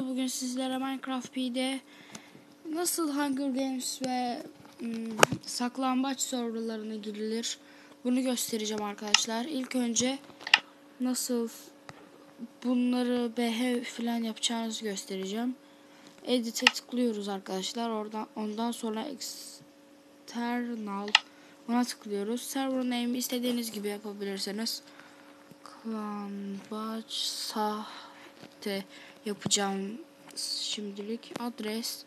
Bugün sizlere Minecraft P'de nasıl Hunger Games ve ım, saklambaç serverlarına girilir bunu göstereceğim arkadaşlar. İlk önce nasıl bunları BH falan yapacağınızı göstereceğim. Edit'e tıklıyoruz arkadaşlar. Oradan ondan sonra external ona tıklıyoruz. Server name istediğiniz gibi yapabilirsiniz. Klambaç sahte yapacağım şimdilik adres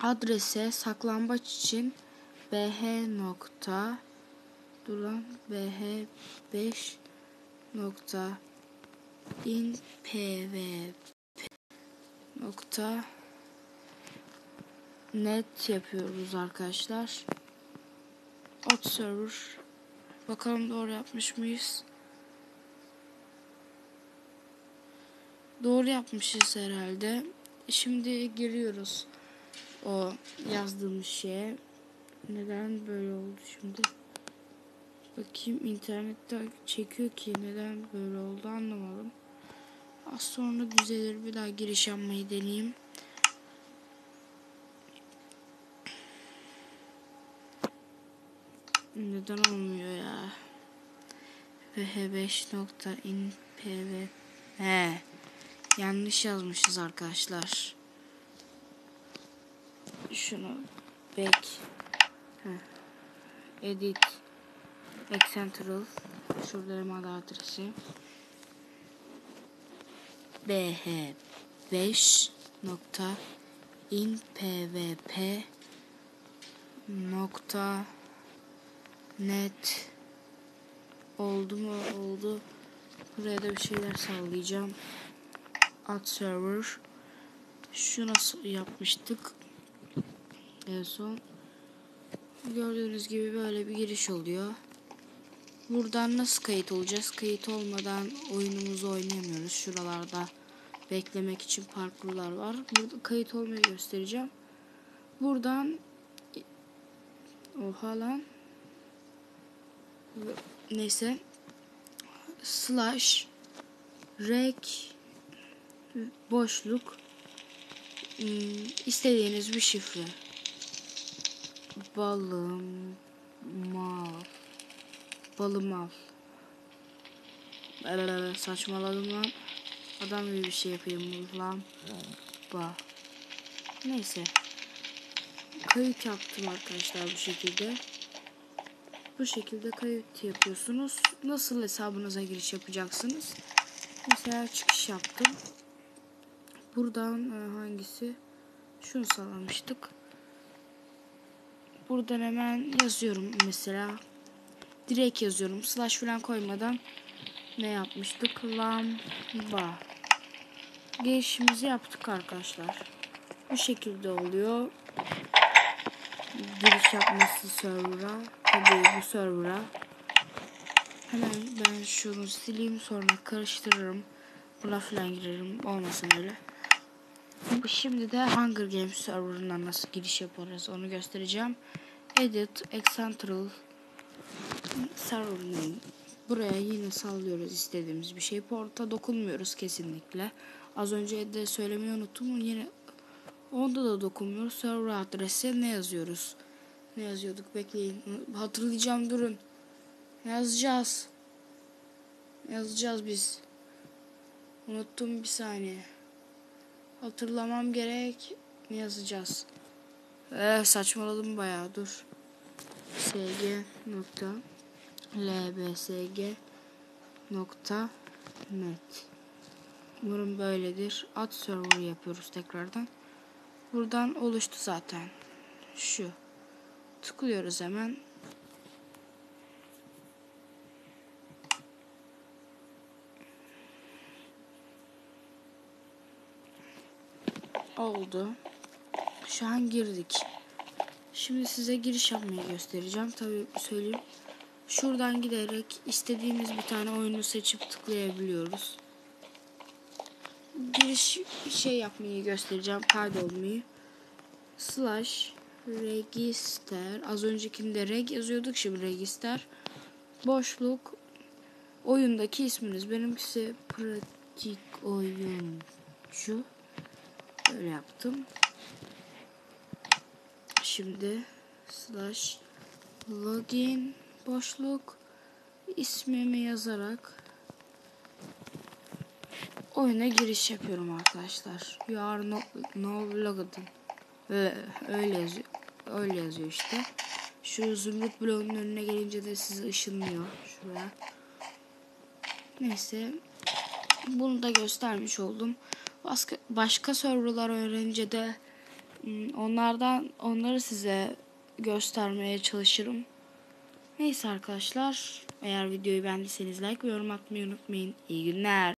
adrese saklambaç için bh nokta duran bh 5 nokta in pvp nokta net yapıyoruz arkadaşlar. Ot server bakalım doğru yapmış mıyız? Doğru yapmışız herhalde. Şimdi giriyoruz o yazdığımız şeye. Neden böyle oldu şimdi? Bakayım internette çekiyor ki neden böyle oldu anlamadım. Az sonra düzelir bir daha giriş yapmayı deneyeyim. Neden olmuyor ya? vh5 nokta in pv he yanlış yazmışız arkadaşlar. Şunu back. Heh. edit. Excentral şurada email adresi. Bh 5 nokta in pvp nokta net oldu mu? Oldu. Buraya da bir şeyler sağlayacağım ad server. Şu nasıl yapmıştık? En son gördüğünüz gibi böyle bir giriş oluyor. Buradan nasıl kayıt olacağız? Kayıt olmadan oyunumuzu oynayamıyoruz. Şuralarda beklemek için parkurlar var. Burada kayıt olmayı göstereceğim. Buradan oha lan. Neyse. Slash rek boşluk istediğiniz bir şifre. Balım mal balım al saçmaladım lan. Adam gibi bir şey yapayım lan. Ba. Neyse. Kayıt yaptım arkadaşlar bu şekilde. Bu şekilde kayıt yapıyorsunuz. Nasıl hesabınıza giriş yapacaksınız? Mesela çıkış yaptım. Buradan hangisi? Şunu sağlamıştık. Buradan hemen yazıyorum mesela. Direkt yazıyorum. Slash falan koymadan ne yapmıştık? Lamba. Girişimizi yaptık arkadaşlar. Bu şekilde oluyor. Giriş yapması server'a. Tabii bu server'a. Hemen ben şunu sileyim sonra karıştırırım. Buna falan girerim. Olmasın öyle. Şimdi de Hunger Games server'ından nasıl giriş yaparız onu göstereceğim. Edit, Excentral, server name. Buraya yine sallıyoruz istediğimiz bir şey. Porta dokunmuyoruz kesinlikle. Az önce de söylemeyi unuttum. Yine onda da dokunmuyoruz. Server adresi ne yazıyoruz? Ne yazıyorduk? Bekleyin. Hatırlayacağım durun. Yazacağız. Yazacağız biz. Unuttum bir saniye. Hatırlamam gerek. Ne yazacağız? Ee, saçmaladım bayağı dur. sg nokta lbsg nokta net Umarım böyledir. Ad server yapıyoruz tekrardan. Buradan oluştu zaten. Şu. Tıklıyoruz hemen. Oldu. Şu an girdik. Şimdi size giriş yapmayı göstereceğim. Tabii söyleyeyim. Şuradan giderek istediğimiz bir tane oyunu seçip tıklayabiliyoruz. Giriş şey yapmayı göstereceğim. Kaydolmayı. Slash register. Az öncekinde reg yazıyorduk. Şimdi register. Boşluk. Oyundaki isminiz. Benimkisi pratik oyun. Böyle yaptım. Şimdi slash login boşluk ismimi yazarak oyuna giriş yapıyorum arkadaşlar. You are no, no logged. Öyle, öyle yazıyor. Öyle yazıyor işte. Şu zümrüt bloğunun önüne gelince de sizi ışınlıyor şuraya. Neyse. Bunu da göstermiş oldum. Başka, başka serverlar öğrenince de hmm, onlardan onları size göstermeye çalışırım. Neyse arkadaşlar. Eğer videoyu beğendiyseniz like ve yorum atmayı unutmayın. İyi günler.